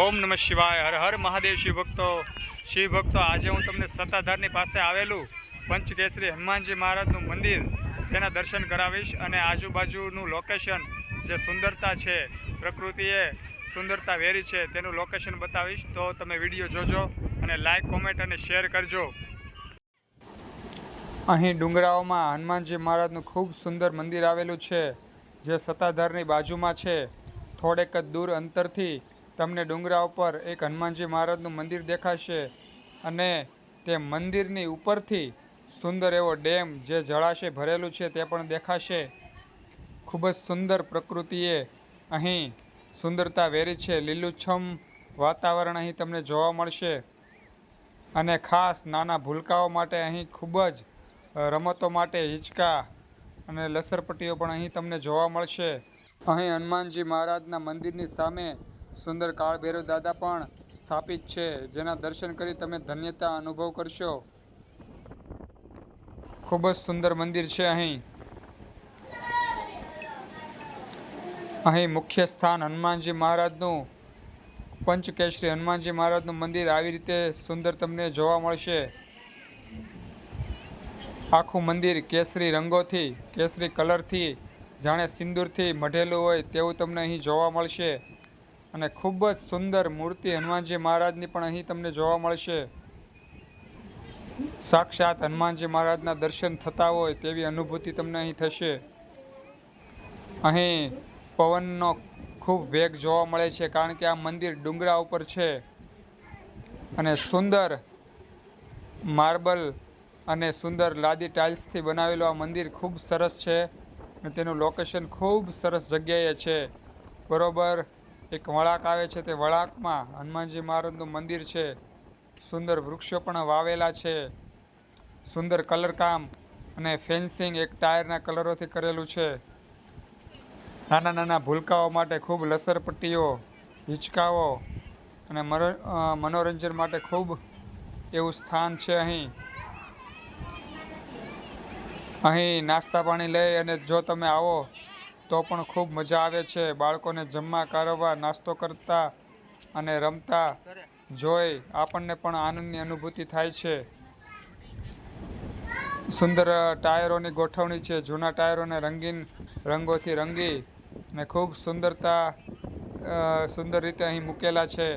ઓમ નમઃ શિવાય, હર હર મહાદેવ શિવ ભક્તો. શિવ ભક્તો, આજે હું તમને સત્તાધારની પાસે આવેલું પંચકેસરી હનુમાનજી મહારાજનું મંદિર તેના દર્શન કરાવીશ અને આજુબાજુનું લોકેશન જે સુંદરતા છે પ્રકૃતિએ સુંદરતા વેરી છે તેનું લોકેશન બતાવીશ. તો તમે વીડિયો જોજો અને લાઈક કોમેન્ટ અને શેર કરજો. અહીં ડુંગરાઓમાં હનુમાનજી મહારાજનું ખૂબ સુંદર મંદિર આવેલું છે, જે સત્તાધારની બાજુમાં છે. થોડેક જ દૂર અંતરથી તમને ડુંગરા ઉપર એક હનુમાનજી મહારાજનું મંદિર દેખાશે અને તે મંદિરની ઉપરથી સુંદર એવો ડેમ જે જળાશય ભરેલું છે તે પણ દેખાશે. ખૂબ જ સુંદર પ્રકૃતિએ અહીં સુંદરતા વેરી છે. લીલુંછમ વાતાવરણ અહીં તમને જોવા મળશે અને ખાસ નાના ભૂલકાઓ માટે અહીં ખૂબ જ રમતો માટે હિંચકા અને લસરપટ્ટીઓ પણ અહીં તમને જોવા મળશે. અહીં હનુમાનજી મહારાજના મંદિરની સામે સુંદર કાળભૈરવ દાદા પણ સ્થાપિત છે. જેના દર્શન કરી તમે ધન્યતા અનુભવ કરશો. ખૂબ જ સુંદર મંદિર છે અહીં. અહીં મુખ્ય સ્થાન હનુમાનજી મહારાજનું, પંચકેશરી હનુમાનજી મહારાજનું મંદિર આવી રીતે સુંદર તમને જોવા મળશે. આખું મંદિર કેસરી રંગોથી, કેસરી કલરથી, જાણે સિંદૂરથી મઢેલું હોય તેવું તમને અહીં જોવા મળશે. અને ખૂબ જ સુંદર મૂર્તિ હનુમાનજી મહારાજની પણ અહીં તમને જોવા મળશે. સાક્ષાત હનુમાનજી મહારાજના દર્શન થતા હોય તેવી અનુભૂતિ તમને અહીં થશે. અહીં પવનનો ખૂબ વેગ જોવા મળે છે કારણ કે આ મંદિર ડુંગરા ઉપર છે. અને સુંદર માર્બલ અને સુંદર લાદી ટાઇલ્સથી બનાવેલું આ મંદિર ખૂબ સરસ છે અને તેનું લોકેશન ખૂબ સરસ જગ્યાએ છે. બરોબર? એક વળાંક આવે છે તે વળાંકમાં હનુમાનજી મહારાજનું મંદિર છે. સુંદર વૃક્ષો પણ વાવેલા છે. સુંદર કલરકામ અને ફેન્સિંગ એક ટાયરના કલરોથી કરેલું છે. નાના નાના ભૂલકાઓ માટે ખૂબ લસરપટ્ટીઓ, હિંચકાઓ અને મનો- મનોરંજન માટે ખૂબ એવું સ્થાન છે અહીં. અહીં નાસ્તા પાણી લઈ અને જો તમે આવો તો પણ ખૂબ મજા આવે છે. બાળકોને જમવા, કારવવા, નાસ્તો કરતા અને રમતા જોઈ આપણને પણ આનંદની અનુભૂતિ થાય છે. સુંદર ટાયરોની ગોઠવણી છે. જૂના ટાયરોને રંગીન રંગોથી રંગી અને ખૂબ સુંદરતા સુંદર રીતે અહીં મૂકેલા છે.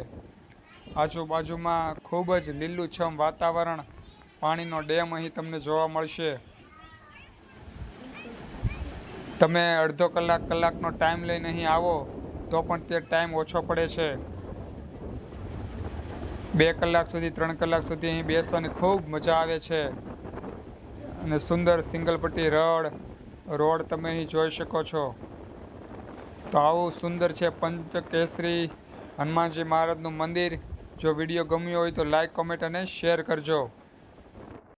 આજુબાજુમાં ખૂબ જ લીલુંછમ વાતાવરણ. પાણીનો ડેમ અહીં તમને જોવા મળશે. તમે અડધો કલાક કલાકનો ટાઈમ લઈને અહીં આવો, તો પણ તે ટાઈમ ઓછો પડે છે. બે કલાક સુધી, ત્રણ કલાક સુધી અહીં બેસવાની ખૂબ મજા આવે છે. અને સુંદર સિંગલ પટ્ટી રોડ રોડ તમે અહીં જોઈ શકો છો. તો આવું સુંદર છે પંચકેસરી હનુમાનજી મહારાજનું મંદિર. જો વીડિયો ગમ્યો હોય તો લાઈક કોમેન્ટ અને શેર કરજો.